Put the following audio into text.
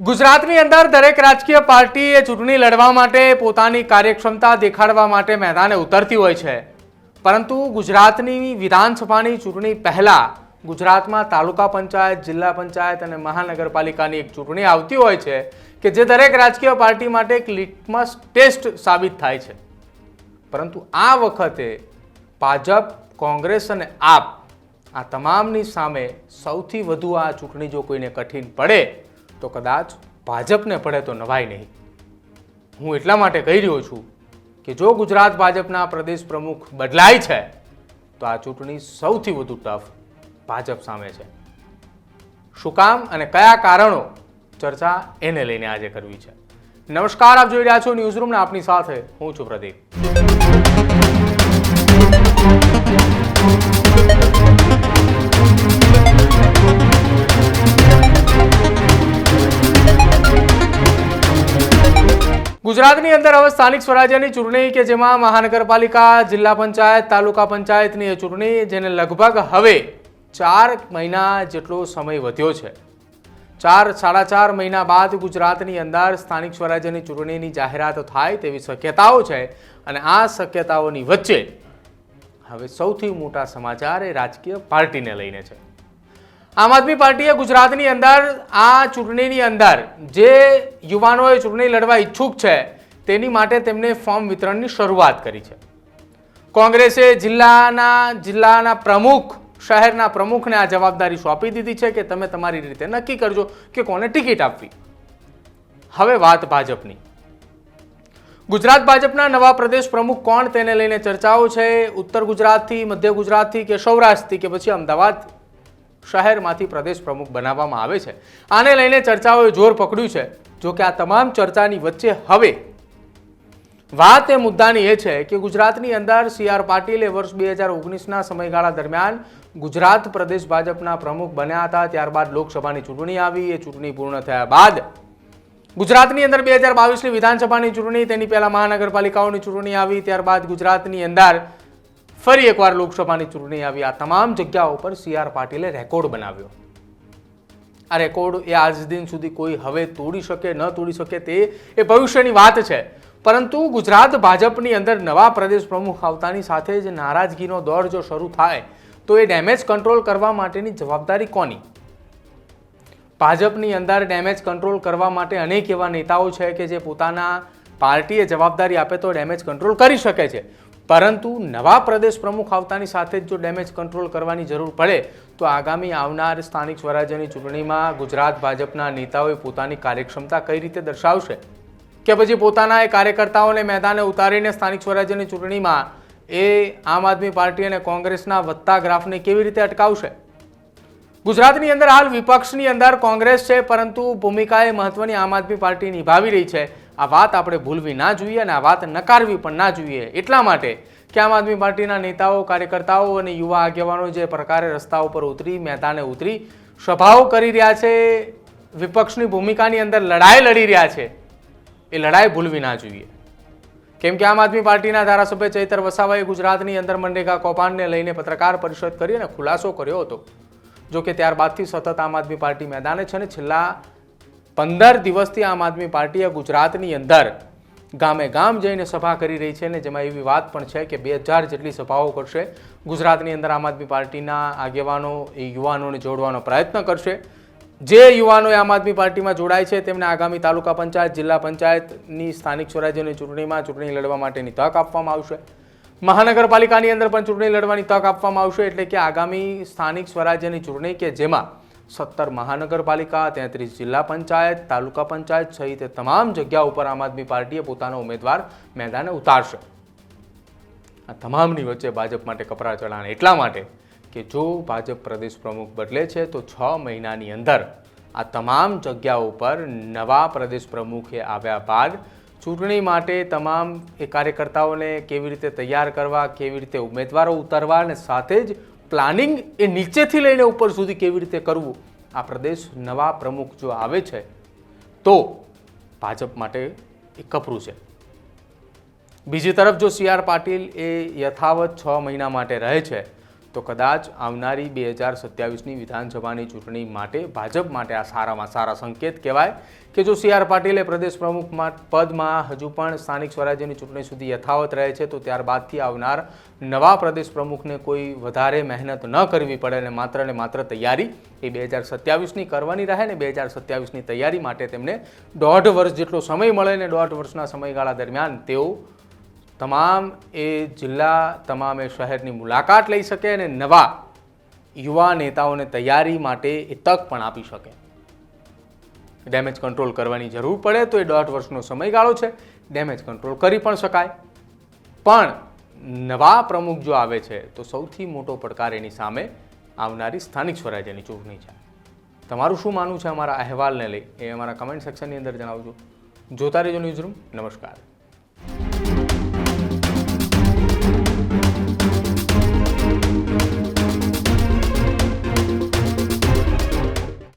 ગુજરાતની અંદર દરેક રાજકીય પાર્ટીએ ચૂંટણી લડવા માટે પોતાની કાર્યક્ષમતા દેખાડવા માટે મેદાને ઉતરતી હોય છે. પરંતુ ગુજરાતની વિધાનસભાની ચૂંટણી પહેલાં ગુજરાતમાં તાલુકા પંચાયત, જિલ્લા પંચાયત અને મહાનગરપાલિકાની એક ચૂંટણી આવતી હોય છે કે જે દરેક રાજકીય પાર્ટી માટે એક લિટમસ ટેસ્ટ સાબિત થાય છે. પરંતુ આ વખતે ભાજપ, કોંગ્રેસ અને આપ આ તમામની સામે સૌથી વધુ આ ચૂંટણી જો કોઈને કઠિન પડે તો કદાચ ભાજપને પડે તો નવાય નહીં. હું એટલા માટે કહી રહ્યો છું કે જો ગુજરાત ભાજપના પ્રદેશ પ્રમુખ બદલાય છે, તો આ ચૂંટણી સૌથી વધુ ટફ ભાજપ સામે છે. શું કામ અને કયા કારણો? ચર્ચા એને લઈને આજે કરવી છે. નમસ્કાર, આપ જોઈ રહ્યા છો ન્યૂઝ રૂમને આપની સાથે હું છું પ્રદીપ. ગુજરાતની અંદર હવે સ્થાનિક સ્વરાજ્યની ચૂંટણી કે જેમાં મહાનગરપાલિકા, જિલ્લા પંચાયત, તાલુકા પંચાયતની એ ચૂંટણી જેને લગભગ હવે ચાર મહિના જેટલો સમય વધ્યો છે. ચાર, સાડા ચાર મહિના બાદ ગુજરાતની અંદર સ્થાનિક સ્વરાજ્યની ચૂંટણીની જાહેરાત થાય તેવી શક્યતાઓ છે અને આ શક્યતાઓની વચ્ચે હવે સૌથી મોટા સમાચાર એ રાજકીય પાર્ટીને લઈને છે. આમ આદમી પાર્ટીએ ગુજરાતની અંદર, આ ચૂંટણીની અંદર જે યુવાનોએ ચૂંટણી લડવા ઈચ્છુક છે, તેની માટે તેમને ફોર્મ વિતરણની શરૂઆત કરી છે. કોંગ્રેસે જિલ્લાના જિલ્લાના પ્રમુખ, શહેરના પ્રમુખને આ જવાબદારી સોંપી દીધી છે કે તમે તમારી રીતે નક્કી કરજો કે કોને ટિકિટ આપવી. હવે વાત ભાજપની. ગુજરાત ભાજપના નવા પ્રદેશ પ્રમુખ કોણ, તેને લઈને ચર્ચાઓ છે. ઉત્તર ગુજરાતથી, મધ્ય ગુજરાતથી કે સૌરાષ્ટ્રથી કે પછી અમદાવાદ શહેરમાંથી પ્રદેશ પ્રમુખ બનાવવામાં આવે છે. આને લઈને ચર્ચાઓએ જોર પકડ્યું છે. જો કે આ તમામ ચર્ચાની વચ્ચે હવે વાત એ મુદ્દાની એ છે કે ગુજરાતની અંદર સી આર પાટીલે વર્ષ બે હજાર ઓગણીસના સમયગાળા દરમિયાન ગુજરાત પ્રદેશ ભાજપના પ્રમુખ બન્યા હતા. ત્યારબાદ લોકસભાની ચૂંટણી આવી. એ ચૂંટણી પૂર્ણ થયા બાદ ગુજરાતની અંદર બે હજાર બાવીસની વિધાનસભાની ચૂંટણી, તેની પહેલાં મહાનગરપાલિકાઓની ચૂંટણી આવી. ત્યારબાદ ગુજરાતની અંદર ફરી એકવાર લોકસભાની ચૂંટણી આવી. આ તમામ જગ્યાઓ પર સી આર પાટીલે રેકોર્ડ બનાવ્યો. આ રેકોર્ડ એ આજ દિન સુધી કોઈ હવે તોડી શકે, ન તોડી શકે તે એ ભવિષ્યની વાત છે. પરંતુ ગુજરાત ભાજપની અંદર નવા પ્રદેશ પ્રમુખ આવતાની સાથે જ નારાજગીનો દોર જો શરૂ થાય, તો એ ડેમેજ કંટ્રોલ કરવા માટેની જવાબદારી કોની? ભાજપની અંદર ડેમેજ કંટ્રોલ કરવા માટે અનેક એવા નેતાઓ છે કે જે પોતાના પાર્ટીએ જવાબદારી આપે તો ડેમેજ કંટ્રોલ કરી શકે છે. પરંતુ નવા પ્રદેશ પ્રમુખ આવતાની સાથે જ જો ડેમેજ કંટ્રોલ કરવાની જરૂર પડે, તો આગામી આવનાર સ્થાનિક સ્વરાજ્યની ચૂંટણીમાં ગુજરાત ભાજપના નેતાઓએ પોતાની કાર્યક્ષમતા કઈ રીતે દર્શાવશે? કે પછી પોતાના એ કાર્યકર્તાઓને મેદાને ઉતારીને સ્થાનિક સ્વરાજ્યની ચૂંટણીમાં એ આમ આદમી પાર્ટી અને કોંગ્રેસના વધતા ગ્રાફને કેવી રીતે અટકાવશે? ગુજરાતની અંદર હાલ વિપક્ષની અંદર કોંગ્રેસ છે, પરંતુ ભૂમિકાએ મહત્વની આમ આદમી પાર્ટી નિભાવી રહી છે. આ વાત આપણે ભૂલવી ના જોઈએ અને આ વાત નકારવી પણ ના જોઈએ. એટલા માટે કે આમ આદમી પાર્ટીના નેતાઓ, કાર્યકર્તાઓ અને યુવા આગેવાનો જે પ્રકારે રસ્તા ઉપર ઉતરી, મેદાને ઉતરી, સભાઓ કરી રહ્યા છે, વિપક્ષની ભૂમિકાની અંદર લડાઈ લડી રહ્યા છે, એ લડાઈ ભૂલવી ના જોઈએ. કેમ કે આમ આદમી પાર્ટીના ધારાસભ્ય ચૈતર વસાવાએ ગુજરાતની અંદર મનરેગા કૌભાંડને લઈને પત્રકાર પરિષદ કરી અને ખુલાસો કર્યો હતો. જો કે ત્યારબાદથી સતત આમ આદમી પાર્ટી મેદાને છે ને છેલ્લા પંદર દિવસથી આમ આદમી પાર્ટીએ ગુજરાતની અંદર ગામે ગામ જઈને સભા કરી રહી છે ને જેમાં એવી વાત પણ છે કે બે હજાર જેટલી સભાઓ કરશે. ગુજરાતની અંદર આમ આદમી પાર્ટીના આગેવાનો, એ યુવાનોને જોડવાનો પ્રયત્ન કરશે. જે યુવાનો આમ આદમી પાર્ટીમાં જોડાય છે, તેમને આગામી તાલુકા પંચાયત, જિલ્લા પંચાયતની સ્થાનિક સ્વરાજ્યની ચૂંટણીમાં ચૂંટણી લડવા માટેની તક આપવામાં આવશે. મહાનગરપાલિકાની અંદર પણ ચૂંટણી લડવાની તક આપવામાં આવશે, એટલે કે આગામી સ્થાનિક સ્વરાજ્યની ચૂંટણી કે જેમાં સત્તર મહાનગરપાલિકા, તેત્રીસ જિલ્લા પંચાયત, તાલુકા પંચાયત સહિત તમામ જગ્યા ઉપર આમ આદમી પાર્ટીએ પોતાનો ઉમેદવાર મેદાને ઉતારશે. આ તમામની વચ્ચે ભાજપ માટે કપરા ચડાણ એટલા માટે કે જો ભાજપ પ્રદેશ પ્રમુખ બદલે છે, તો છ મહિનાની અંદર આ તમામ જગ્યાઓ પર નવા પ્રદેશ પ્રમુખે આવ્યા બાદ ચૂંટણી માટે તમામ એ કાર્યકર્તાઓને કેવી રીતે તૈયાર કરવા, કેવી રીતે ઉમેદવારો ઉતારવા અને સાથે જ પ્લાનિંગ એ નીચેથી લઈને ઉપર સુધી કેવી રીતે કરવું? આ પ્રદેશ નવા પ્રમુખ જો આવે છે, તો ભાજપ માટે એ કપરું છે. બીજી તરફ જો સી આર પાટીલ એ યથાવત છ મહિના માટે રહે છે તો કદાચ આવનારી બે હજાર સત્યાવીસની વિધાનસભાની ચૂંટણી માટે ભાજપ માટે આ સારામાં સારા સંકેત કહેવાય કે જો સી આર પાટીલે પ્રદેશ પ્રમુખ પદમાં હજુ પણ સ્થાનિક સ્વરાજ્યની ચૂંટણી સુધી યથાવત રહે છે, તો ત્યારબાદથી આવનાર નવા પ્રદેશ પ્રમુખને કોઈ વધારે મહેનત ન કરવી પડે અને માત્ર ને માત્ર તૈયારી એ બે હજાર સત્યાવીસની કરવાની રહે ને બે હજાર સત્યાવીસની તૈયારી માટે તેમને દોઢ વર્ષ જેટલો સમય મળે ને દોઢ વર્ષના સમયગાળા દરમિયાન તેઓ તમામ એ જિલ્લા, તમામ એ શહેરની મુલાકાત લઈ શકે અને નવા યુવા નેતાઓને તૈયારી માટે એ તક પણ આપી શકે. ડેમેજ કંટ્રોલ કરવાની જરૂર પડે તો એ દોઢ વર્ષનો સમયગાળો છે. ડેમેજ કંટ્રોલ કરી પણ શકાય. પણ નવા પ્રમુખ જો આવે છે, તો સૌથી મોટો પડકાર એની સામે આવનારી સ્થાનિક સ્વરાજ્યની ચૂંટણી છે. તમારું શું માનવું છે અમારા અહેવાલને લઈ? એ અમારા કમેન્ટ સેક્શનની અંદર જણાવજો. જોતા રહેજો ન્યૂઝરૂમ નમસ્કાર.